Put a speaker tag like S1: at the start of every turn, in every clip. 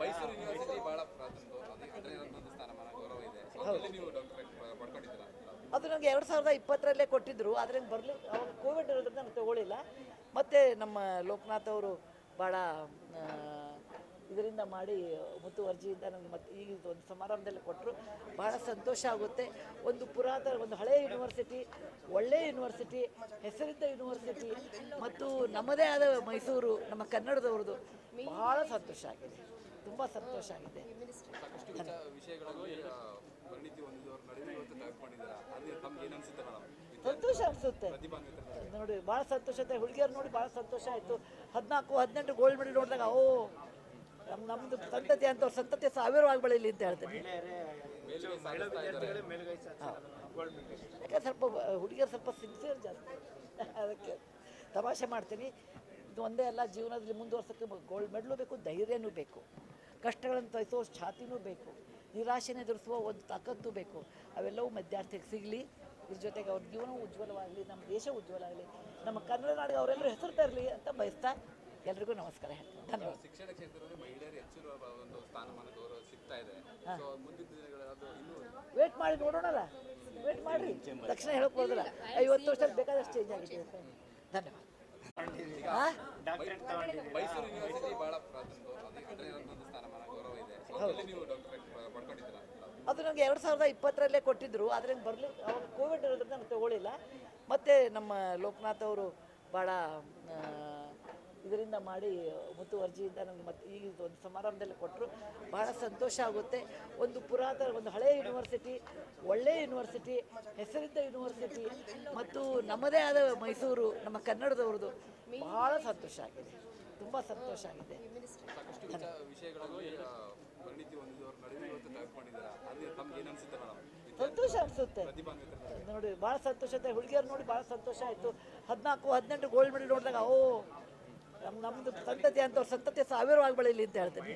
S1: Mysuru university ಬಹಳ ಸ್ಥಾನಮಾನ ಗೌರವ ಇದೆ ನೀವು ಡಾಕ್ಟರೇಟ್ ಪಡ್ಕೊಂಡಿದ್ದೀರಾ
S2: ಅದು ನನಗೆ ಎರಡು ಸಾವಿರದ ಇಪ್ಪತ್ತರಲ್ಲೇ ಕೊಟ್ಟಿದ್ದರು ಆದರೆ ಬರಲಿ ಅವಾಗ ಕೋವಿಡ್ ಇರೋದ್ರಿಂದ ನಾನು ತಗೊಳ್ಳಿಲ್ಲ ಮತ್ತು ನಮ್ಮ ಲೋಕನಾಥ್ ಅವರು ಭಾಳ ಇದರಿಂದ ಮಾಡಿ ಮುತುವರ್ಜಿಯಿಂದ ನನಗೆ ಮತ್ತೆ ಈಗ ಒಂದು ಸಮಾರಂಭದಲ್ಲಿ ಕೊಟ್ಟರು ಭಾಳ ಸಂತೋಷ ಆಗುತ್ತೆ. ಒಂದು ಪುರಾತನ ಒಂದು ಹಳೆಯ ಯೂನಿವರ್ಸಿಟಿ ಒಳ್ಳೆಯ ಯೂನಿವರ್ಸಿಟಿ ಹೆಸರಿದ್ದ ಯೂನಿವರ್ಸಿಟಿ ಮತ್ತು ನಮ್ಮದೇ ಆದ ಮೈಸೂರು ನಮ್ಮ ಕನ್ನಡದವ್ರದ್ದು ಭಾಳ ಸಂತೋಷ ಆಗಿದೆ. ತುಂಬ ಸಂತೋಷ ಆಗಿದೆ. ಸಂತೋಷ ಅನಿಸುತ್ತೆ. ನೋಡಿ ಭಾಳ ಸಂತೋಷ ಆಯ್ತು. ಹುಡುಗಿಯರು ನೋಡಿ ಭಾಳ ಸಂತೋಷ ಆಯಿತು. ಹದಿನಾಲ್ಕು ಹದಿನೆಂಟು ಗೋಲ್ಡ್ ಮೆಡಲ್ ನೋಡಿದಾಗ ಓ ನಮ್ಮ ನಮ್ಮದು ಸಂತತಿ ಅಂತ ಸಂತತಿ ಸಾವಿರವಾಗಿ ಬೆಳೀಲಿ ಅಂತ ಹೇಳ್ತೀನಿ ಯಾಕೆ ಸ್ವಲ್ಪ ಹುಡುಗಿಯರು ಸ್ವಲ್ಪ ಸಿನ್ಸಿಯರ್ ಜಾಸ್ತಿ. ಅದಕ್ಕೆ ತಮಾಷೆ ಮಾಡ್ತೀನಿ. ಇದು ಒಂದೇ ಅಲ್ಲ, ಜೀವನದಲ್ಲಿ ಮುಂದುವರ್ಸೋಕ್ಕೆ ಗೋಲ್ಡ್ ಮೆಡ್ಲು ಬೇಕು, ಧೈರ್ಯನೂ ಬೇಕು. ಕಷ್ಟಗಳನ್ನು ತೋರಿಸೋ ಛಾತಿನೂ ಬೇಕು. ನಿರಾಶೆನ ಎದುರಿಸುವ ಒಂದು ತಾಕತ್ತು ಬೇಕು. ಅವೆಲ್ಲವೂ ವಿದ್ಯಾರ್ಥಿಗೆ ಸಿಗಲಿ. ಇದ್ರ ಜೊತೆಗೆ ಅವ್ರ ಜೀವನ ಉಜ್ವಲವಾಗಲಿ, ನಮ್ಮ ದೇಶ ಉಜ್ವಲ ಆಗಲಿ. ನಮ್ಮ ಕನ್ನಡ ನಾಡಿಗೆ ಅವರೆಲ್ಲರೂ ಹೆಸರು ತರಲಿ ಅಂತ ಬಯಸ್ತಾ ಎಲ್ರಿಗೂ ನಮಸ್ಕಾರ ಹೇಳ್ತೀನಿ. ಧನ್ಯವಾದ.
S1: ಶಿಕ್ಷಣ ಕ್ಷೇತ್ರದಲ್ಲಿ ಮಹಿಳೆಯರು ಹೆಚ್ಚಿರುವ ಒಂದು ಸ್ಥಾನಮಾನ ಗೌರವ ಸಿಗ್ತಾ ಇದೆ. ಸೊ ಮುಂದಿನ ದಿನಗಳಲ್ಲಿ ಅದು ಇನ್ನೂ
S2: ವೇಟ್ ಮಾಡಿ ನೋಡೋಣಲ್ಲ? ವೇಟ್ ಮಾಡಿರಿ. ತಕ್ಷಣ ಹೇಳಕ್ ಐವತ್ತು ವರ್ಷದಲ್ಲಿ ಬೇಕಾದಷ್ಟು ಚೇಂಜ್ ಆಗಿದೆ ಧನ್ಯವಾದ.
S1: ಮೈಸೂರು ಯೂನಿವರ್ಸಿಟಿ ಬಹಳ ಸ್ಥಾನಮಾನ ಗೌರವ ಇದೆ. ನೀವು ಡಾಕ್ಟರೇಟ್ ಪಡ್ಕೊಂಡಿದ್ದೀರಾ?
S2: ಅದು ನನಗೆ ಎರಡು ಸಾವಿರದ ಇಪ್ಪತ್ತರಲ್ಲೇ ಕೊಟ್ಟಿದ್ದರು ಆದರೆ ಬರಲಿ ಅವಾಗ ಕೋವಿಡ್ ಇರೋದ್ರಿಂದ ನಾನು ತಗೊಳ್ಳಿಲ್ಲ. ಮತ್ತು ನಮ್ಮ ಲೋಕನಾಥ್ ಅವರು ಭಾಳ ಇದರಿಂದ ಮಾಡಿ ಮುತುವರ್ಜಿಯಿಂದ ನಮಗೆ ಮತ್ತೆ ಈಗ ಒಂದು ಸಮಾರಂಭದಲ್ಲಿ ಕೊಟ್ಟರು ಬಹಳ ಸಂತೋಷ ಆಗುತ್ತೆ. ಒಂದು ಪುರಾತನ ಒಂದು ಹಳೆಯ ಯೂನಿವರ್ಸಿಟಿ ಒಳ್ಳೆಯ ಯೂನಿವರ್ಸಿಟಿ ಹೆಸರಿದ್ದ ಯೂನಿವರ್ಸಿಟಿ ಮತ್ತು ನಮ್ಮದೇ ಆದ ಮೈಸೂರು ನಮ್ಮ ಕನ್ನಡದವ್ರದ್ದು ಬಹಳ ಸಂತೋಷ ಆಗಿದೆ. ತುಂಬ ಸಂತೋಷ ಆಗಿದೆ. ಸಂತೋಷ ಅನಿಸುತ್ತೆ. ನೋಡಿ ಭಾಳ ಸಂತೋಷ ಹುಡುಗಿಯರು ನೋಡಿ ಭಾಳ ಸಂತೋಷ ಆಯಿತು. ಹದಿನಾಲ್ಕು ಹದಿನೆಂಟು ಗೋಲ್ಡ್ ಮೆಡಲ್ ನೋಡಿದಾಗ ಓ ನಮ್ಮ ನಮ್ಮದು ಸಂತತಿ ಅಂತ ಸಂತತಿ ಸಾವಿರವಾಗಿ ಬೆಳೀಲಿ ಅಂತ ಹೇಳ್ತೀನಿ.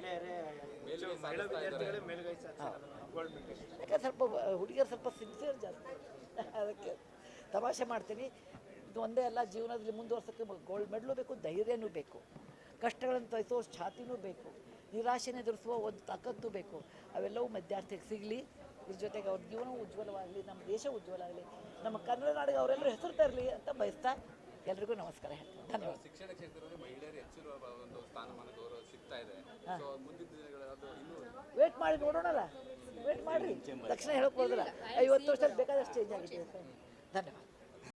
S2: ಯಾಕಂದ್ರೆ ಸ್ವಲ್ಪ ಹುಡುಗಿಯರು ಸ್ವಲ್ಪ ಸಿನ್ಸಿಯರ್ ಜಾಸ್ತಿ. ಅದಕ್ಕೆ ತಮಾಷೆ ಮಾಡ್ತೀನಿ. ಇದು ಒಂದೇ ಅಲ್ಲ, ಜೀವನದಲ್ಲಿ ಮುಂದುವರ್ಸೋಕ್ಕೆ ಗೋಲ್ಡ್ ಮೆಡ್ಲು ಬೇಕು, ಧೈರ್ಯನೂ ಬೇಕು. ಕಷ್ಟಗಳನ್ನು ತೋರಿಸೋ ಛಾತಿನೂ ಬೇಕು. ನಿರಾಶೆನ ಎದುರಿಸುವ ಒಂದು ತಾಕತ್ತು ಬೇಕು. ಅವೆಲ್ಲವೂ ವಿದ್ಯಾರ್ಥಿಗೆ ಸಿಗಲಿ. ಇದ್ರ ಜೊತೆಗೆ ಅವ್ರ ಜೀವನ ಉಜ್ವಲವಾಗಲಿ ನಮ್ಮ ದೇಶ ಉಜ್ವಲ ಆಗಲಿ. ನಮ್ಮ ಕನ್ನಡ ನಾಡಿಗೆ ಅವರೆಲ್ಲರೂ ಹೆಸರು ತರಲಿ ಅಂತ ಬಯಸ್ತಾ ಎಲ್ರಿಗೂ ನಮಸ್ಕಾರ ಹೇಳ್ತೀನಿ. ಧನ್ಯವಾದ.
S1: ಶಿಕ್ಷಣ ಕ್ಷೇತ್ರದಲ್ಲಿ ಮಹಿಳೆಯರು ಹೆಚ್ಚಿರುವ ಒಂದು ಸ್ಥಾನಮಾನ ಗೌರವ ಸಿಗ್ತಾ ಇದೆ. ಸೊ ಮುಂದಿನ ದಿನಗಳಲ್ಲಿ ಅದು ಇನ್ನೂ
S2: ವೇಟ್ ಮಾಡಿ ನೋಡೋಣಲ್ಲ? ವೇಟ್ ಮಾಡಿರಿ. ತಕ್ಷಣ ಹೇಳಕ್ ಹೋದ್ರ ಐವತ್ತು ವರ್ಷದಲ್ಲಿ ಬೇಕಾದಷ್ಟು ಚೇಂಜ್ ಆಗಿದೆ. ಧನ್ಯವಾದ.